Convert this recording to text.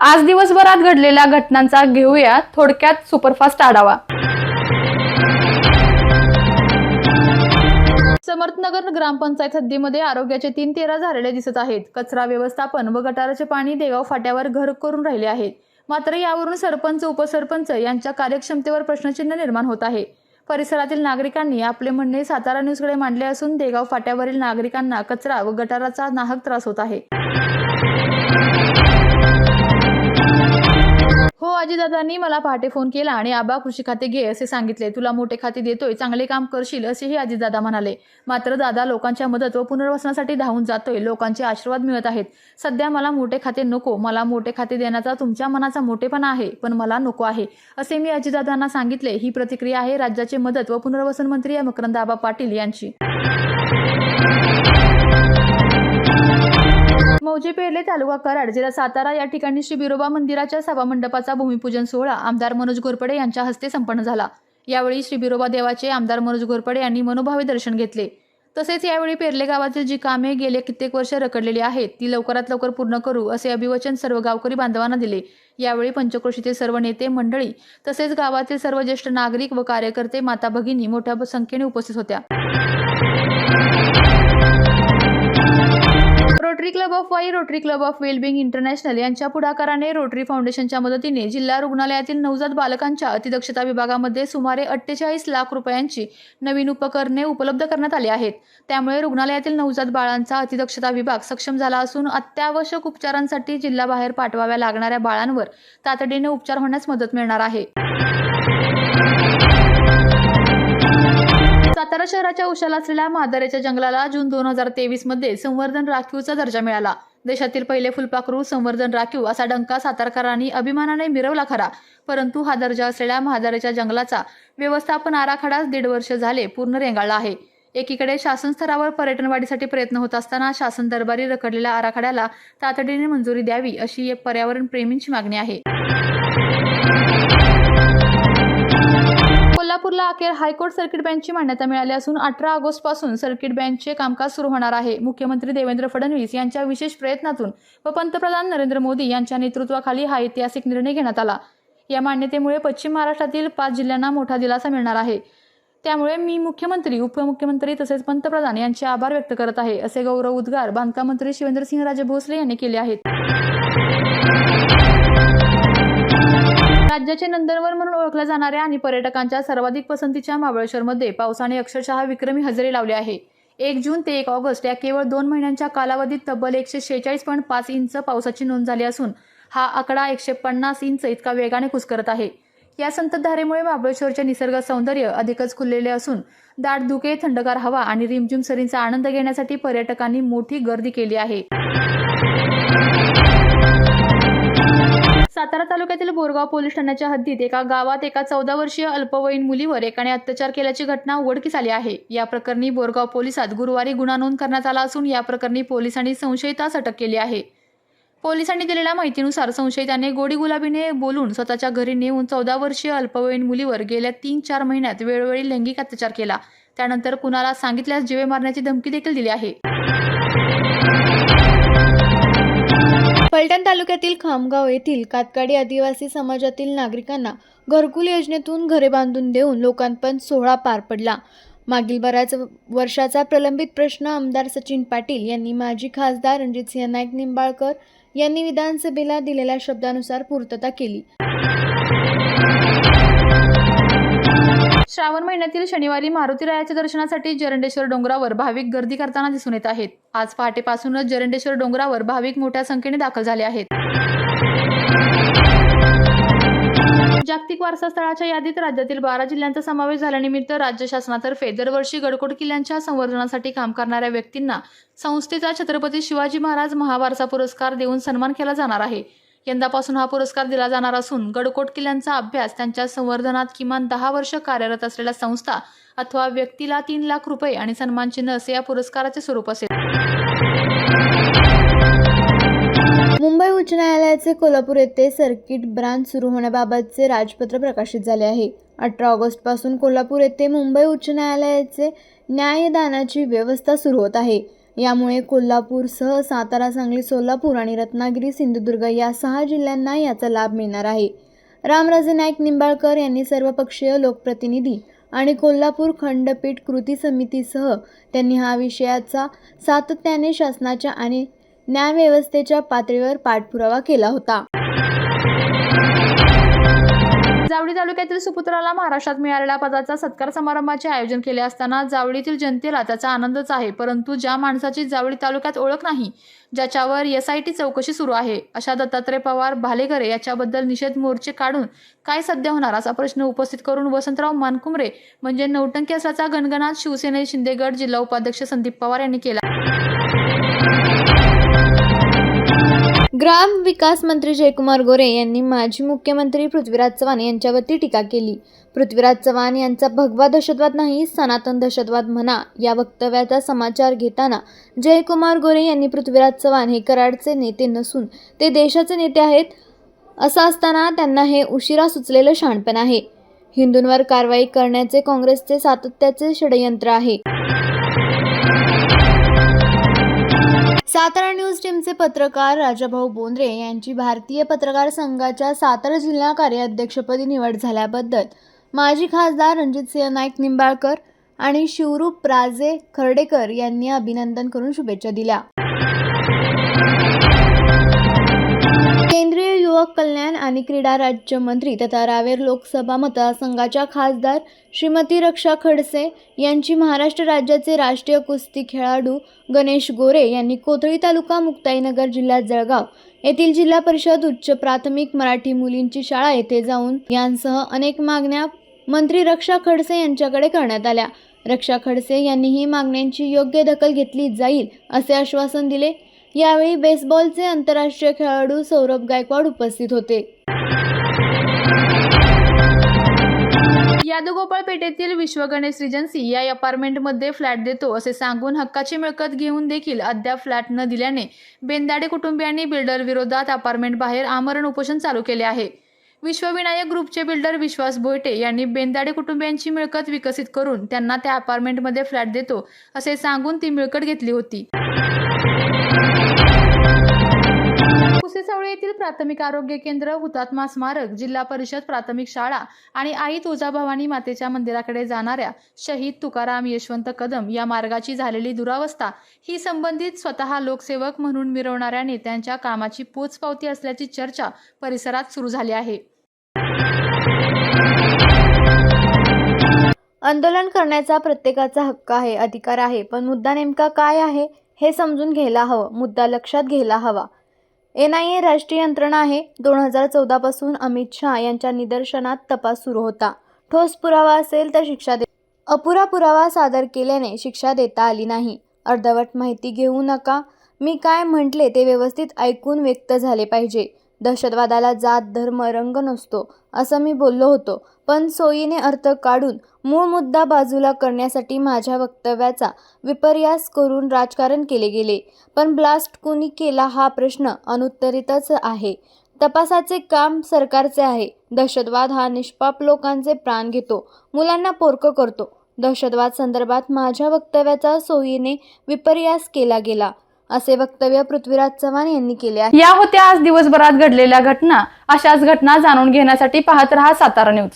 आज दिवसभरात घडलेल्या घटनांचा घेऊया थोडक्यात सुपरफास्ट आढावा. समर्थनगर ग्रामपंचायत हद्दीमध्ये आरोग्याचे तीन तेरा झालेले दिसत आहेत. कचरा व्यवस्थापन व गटाराचे पाणी देगाव फाट्यावर घर करून राहिले आहेत. मात्र यावरून सरपंच उपसरपंच यांच्या कार्यक्षमतेवर प्रश्नचिन्ह निर्माण होत आहे. परिसरातील नागरिकांनी आपले म्हणणे सातारा न्यूजकडे मांडले असून देगाव फाट्यावरील नागरिकांना कचरा व गटाराचा नाहक त्रास होत आहे. हो आजीदादांनी मला पहाटे फोन केला आणि आबा कृषी खाते घे असे सांगितले. तुला मोठे खाते देतोय चांगले काम करशील असेही आजीदादा म्हणाले. मात्र दादा लोकांच्या मदत व पुनर्वसनासाठी धावून जातोय. लोकांचे आशीर्वाद मिळत आहेत. सध्या मला मोठे खाते नको. मला मोठे खाते देण्याचा तुमच्या मनाचा मोठेपणा आहे पण मला नको आहे. असे मी अजितदादांना सांगितले. ही प्रतिक्रिया आहे राज्याचे मदत व पुनर्वसन मंत्री मकरंदाबा पाटील यांची. मौजे पेरले तालुका कराड जिल्हा सातारा या ठिकाणी श्री बिरोबा मंदिराच्या सभामंडपाचा भूमिपूजन सोहळा आमदार मनोज घोरपडे यांच्या हस्ते संपन्न झाला. यावेळी श्री बिरोबा देवाचे आमदार मनोज घोरपडे यांनी मनोभावे दर्शन घेतले. तसेच यावेळी पेरले गावातील जी कामे गेले कित्येक वर्ष रखडलेली आहेत ती लवकरात लवकर पूर्ण करू असे अभिवचन सर्व गावकरी बांधवांना दिले. यावेळी पंचक्रोशीतील सर्व नेते मंडळी तसेच गावातील सर्व ज्येष्ठ नागरिक व कार्यकर्ते माता भगिनी मोठ्या संख्येने उपस्थित होत्या. Rotary club of Wai rotary club of wellbeing international यांच्या पुढाकाराने रोटरी फाउंडेशनच्या मदतीने जिल्हा रुग्णालयातील नवजात बालकांच्या अतिदक्षता विभागामध्ये सुमारे अठ्ठेचाळीस लाख रुपयांची नवीन उपकरणे उपलब्ध करण्यात आली आहेत. त्यामुळे रुग्णालयातील नवजात बाळांचा अतिदक्षता विभाग सक्षम झाला असून अत्यावश्यक उपचारांसाठी जिल्हाबाहेर पाठवाव्या लागणाऱ्या बाळांवर तातडीने उपचार होण्यास मदत मिळणार आहे. सातारा शहराच्या उशाला असलेल्या म्हादरेच्या जंगलाला जून दोन हजार तेवीसमध्ये संवर्धन राखीवचा दर्जा मिळाला. देशातील पहिले फुलपाखरू संवर्धन राखीव असा डंका सातारकरांनी अभिमानाने मिरवला खरा. परंतु हा दर्जा असलेल्या म्हादरेच्या जंगलाचा व्यवस्थापन आराखडाच दीड वर्ष झाले पूर्ण रेंगाळला आहे. एकीकडे शासन स्तरावर पर्यटनवाढीसाठी प्रयत्न होत असताना शासन दरबारी रखडलेल्या आराखड्याला तातडीने मंजुरी द्यावी अशी एक पर्यावरण प्रेमींची मागणी आहे. कोल्हापूरला अखेर हायकोर्ट सर्किट बेंचची मान्यता मिळाली असून अठरा ऑगस्टपासून सर्किट बेंचचे कामकाज सुरू होणार आहे. मुख्यमंत्री देवेंद्र फडणवीस यांच्या विशेष प्रयत्नातून व पंतप्रधान नरेंद्र मोदी यांच्या नेतृत्वाखाली हा ऐतिहासिक निर्णय घेण्यात आला. या मान्यतेमुळे पश्चिम महाराष्ट्रातील पाच जिल्ह्यांना मोठा दिलासा मिळणार आहे. त्यामुळे मी मुख्यमंत्री उपमुख्यमंत्री तसेच पंतप्रधान यांचे आभार व्यक्त करत आहे असे गौरव उद्गार बांधकाम मंत्री शिवेंद्रसिंहराजे भोसले यांनी केले आहेत. राज्याचे नंदनवर म्हणून ओळखल्या जाणाऱ्या आणि पर्यटकांच्या सर्वाधिक पसंतीच्या महाबळेश्वरमध्ये पावसाने अक्षरशः विक्रमी हजेरी लावली आहे. एक जून ते एक ऑगस्ट या केवळ दोन महिन्यांच्या कालावधीत तब्बल एकशे शेहेचाळीस पॉईंट पाच इंच पावसाची नोंद झाली असून हा आकडा एकशे पन्नास इंच इतका वेगाने कुसकरत आहे. या संततधारेमुळे महाबळेश्वरचे निसर्ग सौंदर्य अधिकच खुललेले असून दाट धुके थंडगार हवा आणि रिमझिम सरींचा आनंद घेण्यासाठी पर्यटकांनी मोठी गर्दी केली आहे. सातारा तालुक्यातील बोरगाव पोलीस ठाण्याच्या हद्दीत एका गावात एका चौदा वर्षीय अल्पवयीन मुलीवर एकाने अत्याचार केल्याची घटना उघडकीस आली आहे. या प्रकरणी बोरगाव पोलिसात गुरुवारी गुन्हा नोंद करण्यात आला असून या प्रकरणी पोलिसांनी संशयितास अटक केली आहे. पोलिसांनी दिलेल्या माहितीनुसार संशयिताने गोडी गुलाबीने बोलून स्वतःच्या घरी नेऊन चौदा वर्षीय अल्पवयीन मुलीवर गेल्या तीन चार महिन्यात वेळोवेळी लैंगिक अत्याचार केला. त्यानंतर कुणाला सांगितल्यास जीवे मारण्याची धमकी देखील दिली आहे. फलटण तालुक्यातील खामगाव येथील कातकाडी आदिवासी समाजातील नागरिकांना घरकुल योजनेतून घरे बांधून देऊन लोकांपण सोहळा पार पडला. मागील बऱ्याच वर्षाचा प्रलंबित प्रश्न आमदार सचिन पाटील यांनी माजी खासदार रणजितसिंह नाईक निंबाळकर यांनी विधानसभेला दिलेल्या शब्दानुसार पूर्तता केली. श्रावण महिन्यातील शनिवारी मारुती रायाच्या दर्शनासाठी जरंडेश्वर डोंगरावर भाविक गर्दी करताना दिसून येत आहेत. आज पहाटेपासूनच जरंडेश्वर डोंगरावर भाविक मोठ्या संख्येने दाखल झाले आहेत. जागतिक वारसा स्थळाच्या यादीत राज्यातील बारा जिल्ह्यांचा समावेश झाल्यानिमित्त राज्य शासनातर्फे दरवर्षी गडकोट किल्ल्यांच्या संवर्धनासाठी काम करणाऱ्या व्यक्तींना संस्थेचा छत्रपती शिवाजी महाराज महावारसा पुरस्कार देऊन सन्मान केला जाणार आहे. यंदापासून हा पुरस्कार दिला जाणार असून गडकोट किल्ल्यांचा अभ्यास त्यांच्या संवर्धनात किमान दहा वर्ष कार्यरत असलेल्या संस्था अथवा व्यक्तीला तीन लाख रुपये आणि सन्मानचिन्ह असे या पुरस्काराचे स्वरूप असेल. मुंबई उच्च न्यायालयाचे कोल्हापूर येथे सर्किट ब्रांच सुरू होण्याबाबतचे राजपत्र प्रकाशित झाले आहे. अठरा ऑगस्टपासून कोल्हापूर येथे मुंबई उच्च न्यायालयाचे न्यायदानाची व्यवस्था सुरू होत आहे. यामुळे कोल्हापूरसह सातारा सांगली सोलापूर आणि रत्नागिरी सिंधुदुर्ग या सहा जिल्ह्यांना याचा लाभ मिळणार आहे. रामराजे नाईक निंबाळकर यांनी सर्वपक्षीय लोकप्रतिनिधी आणि कोल्हापूर खंडपीठ कृती समितीसह त्यांनी हा विषयाचा सातत्याने शासनाच्या आणि न्यायव्यवस्थेच्या पातळीवर पाठपुरावा केला होता. जावळी तालुक्यातील सुपुत्राला महाराष्ट्रात मिळालेल्या पदाचा सत्कार समारंभाचे आयोजन केले असताना जावळीतील जनतेला त्याचा आनंदच आहे. परंतु ज्या माणसाची जावळी तालुक्यात ओळख नाही ज्याच्यावर एस आय टी चौकशी सुरू आहे अशा दत्तात्रय पवार भालेकरे याच्याबद्दल निषेध मोर्चे काढून काय सध्या होणार असा प्रश्न उपस्थित करून वसंतराव मानकुमरे म्हणजे नौटंकी असल्याचा गणगणात शिवसेने शिंदेगड जिल्हा उपाध्यक्ष संदीप पवार यांनी केला. ग्राम विकास मंत्री जयकुमार गोरे यांनी माजी मुख्यमंत्री पृथ्वीराज चव्हाण यांच्यावरती टीका केली. पृथ्वीराज चव्हाण यांचा भगवा दहशतवाद नाही सनातन दहशतवाद म्हणा या वक्तव्याचा समाचार घेताना जयकुमार गोरे यांनी पृथ्वीराज चव्हाण हे कराडचे नेते नसून ते देशाचे नेते आहेत असं असताना त्यांना हे उशिरा सुचलेलं शहाणपण आहे. हिंदूंवर कारवाई करण्याचे काँग्रेसचे सातत्याचे षडयंत्र आहे. सातारा न्यूज टीमचे पत्रकार राजाभाऊ बोंद्रे यांची भारतीय पत्रकार संघाच्या सातारा जिल्हा कार्याध्यक्षपदी निवड झाल्याबद्दल माजी खासदार रणजितसिंह नाईक निंबाळकर आणि शिवरूप राजे खर्डेकर यांनी अभिनंदन करून शुभेच्छा दिल्या. युवक कल्याण आणि क्रीडा राज्यमंत्री तथा रावेर लोकसभा मतदारसंघाच्या खासदार श्रीमती रक्षा खडसे यांची महाराष्ट्र राज्याचे राष्ट्रीय कुस्ती खेळाडू गणेश गोरे यांनी कोथळी तालुका मुक्ताईनगर जिल्ह्यात जळगाव येथील जिल्हा परिषद उच्च प्राथमिक मराठी मुलींची शाळा येथे जाऊन यांसह अनेक मागण्या मंत्री रक्षा खडसे यांच्याकडे करण्यात आल्या. रक्षा खडसे यांनी ही मागण्यांची योग्य दखल घेतली जाईल असे आश्वासन दिले. यावेळी बेसबॉलचे आंतरराष्ट्रीय खेळाडू सौरभ गायकवाड उपस्थित होते. यादगोपाळ पेठेतील विश्वगणेश रिजन्सी या अपार्टमेंटमध्ये फ्लॅट देतो असे सांगून हक्काची मिळकत घेऊन देखील अद्याप फ्लॅट न दिल्याने बेंदाडे कुटुंबियांनी बिल्डर विरोधात अपार्टमेंट बाहेर आमरण उपोषण चालू केले आहे. विश्वविनायक ग्रुपचे बिल्डर विश्वास बोयटे यांनी बेंदाडे कुटुंबियांची मिळकत विकसित करून त्यांना त्या अपार्टमेंटमध्ये फ्लॅट देतो असे सांगून ती मिळकत घेतली होती. प्राथमिक आरोग्य केंद्र हुतात्मा स्मारक जिल्हा परिषद प्राथमिक शाळा आणि आई तुळजाभवानी मातेच्या मंदिराकडे जाणाऱ्या शहीद तुकाराम यशवंत कदम या मार्गाची झालेली दुरावस्था ही संबंधित स्वतः लोकसेवक म्हणून मिरवणाऱ्या नेत्यांच्या कामाची पोचपावती असल्याची चर्चा परिसरात सुरू झाली आहे. आंदोलन करण्याचा प्रत्येकाचा हक्क आहे अधिकार आहे पण मुद्दा नेमका काय आहे हे समजून घ्यायला हवं मुद्दा लक्षात घ्यायला हवा. एन आय ए राष्ट्रीय यंत्रणा आहे. दोन हजार चौदापासून अमित शहा यांच्या निदर्शनात तपास सुरू होता. ठोस पुरावा असेल तर शिक्षा दे अपुरा पुरावा सादर केल्याने शिक्षा देता आली नाही. अर्धवट माहिती घेऊ नका. मी काय म्हटले ते व्यवस्थित ऐकून व्यक्त झाले पाहिजे. दहशतवादाला जात धर्म रंग नसतो असं मी बोललो होतो. पण सोयीने अर्थ काढून मूळ मुद्दा बाजूला करण्यासाठी माझ्या वक्तव्याचा विपर्यास करून राजकारण केले गेले. पण ब्लास्ट कुणी केला हा प्रश्न अनुत्तरितच आहे. तपासाचे काम सरकारचे आहे. दहशतवाद हा निष्पाप लोकांचे प्राण घेतो. मुलांना पोरकं करतो. दहशतवाद संदर्भात माझ्या वक्तव्याचा सोयीने विपर्यास केला गेला. असे वक्तव्य पृथ्वीराज चव्हाण यांनी केले आहे. या होत्या आज दिवसभरात घडलेल्या घटना. अशाच घटना जाणून घेण्यासाठी पाहत रहा सातारा न्यूज.